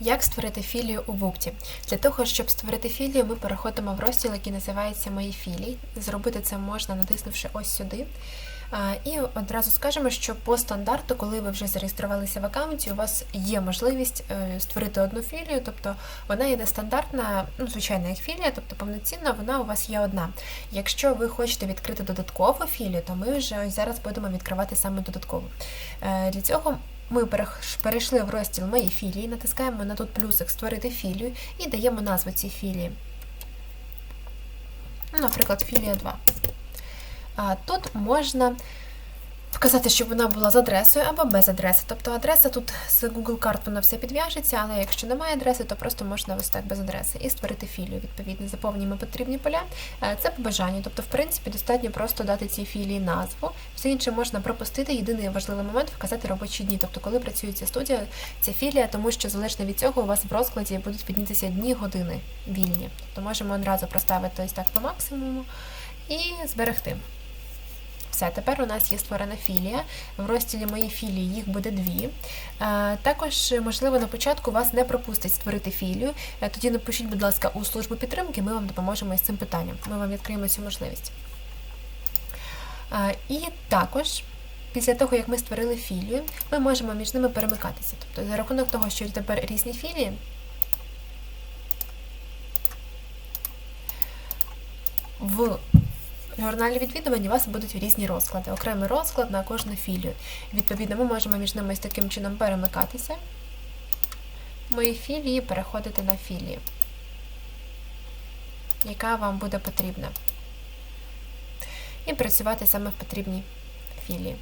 Як створити філію у Вупті? Для того, щоб створити філію, ми переходимо в розділ, який називається Мої філії. Зробити це можна, натиснувши ось сюди. І одразу скажемо, що по стандарту, коли ви вже зареєструвалися в аккаунті, у вас є можливість е, створити одну філію, тобто вона є нестандартна, ну, звичайна як філія, тобто повноцінна, вона у вас є одна. Якщо ви хочете відкрити додаткову філію, то ми вже ось зараз будемо відкривати саме додаткову. Е, Для цього ми перейшли в розділ Мої філії, натискаємо на тут плюсик Створити філію і даємо назву цій філії. Ну, Наприклад, філія 2. А тут можна вказати, щоб вона була з адресою або без адреси. Тобто адреса тут з Google карт вона все підв'яжеться, але якщо немає адреси, то просто можна ось так без адреси і створити філію. Відповідно, заповнюємо потрібні поля. Е, Це по бажанню. Тобто, в принципі, достатньо просто дати цій філії назву. Все інше можна пропустити. Єдиний важливий момент вказати робочі дні. Тобто, коли працює ця студія, ця філія, тому що залежно від цього у вас в розкладі будуть піднітися дні, години вільні. Тобто можемо одразу проставити ось так по максимуму і зберегти. Все, тепер у нас є створена філія. В розділі Мої філії їх буде дві. Е, Також, можливо, на початку вас не пропустить створити філію. Е, Тоді напишіть, будь ласка, у службу підтримки, ми вам допоможемо із цим питанням. Ми вам відкриємо цю можливість. Е, І також. Після того, як ми створили філію, ми можемо між ними перемикатися. Тобто, за рахунок того, що тепер різні філії, в журналі відвідування у вас будуть різні розклади, окремий розклад на кожну філію. Відповідно, ми можемо між ними таким чином перемикатися. Мої філії переходити на філії, яка вам буде потрібна. І працювати саме в потрібній філії.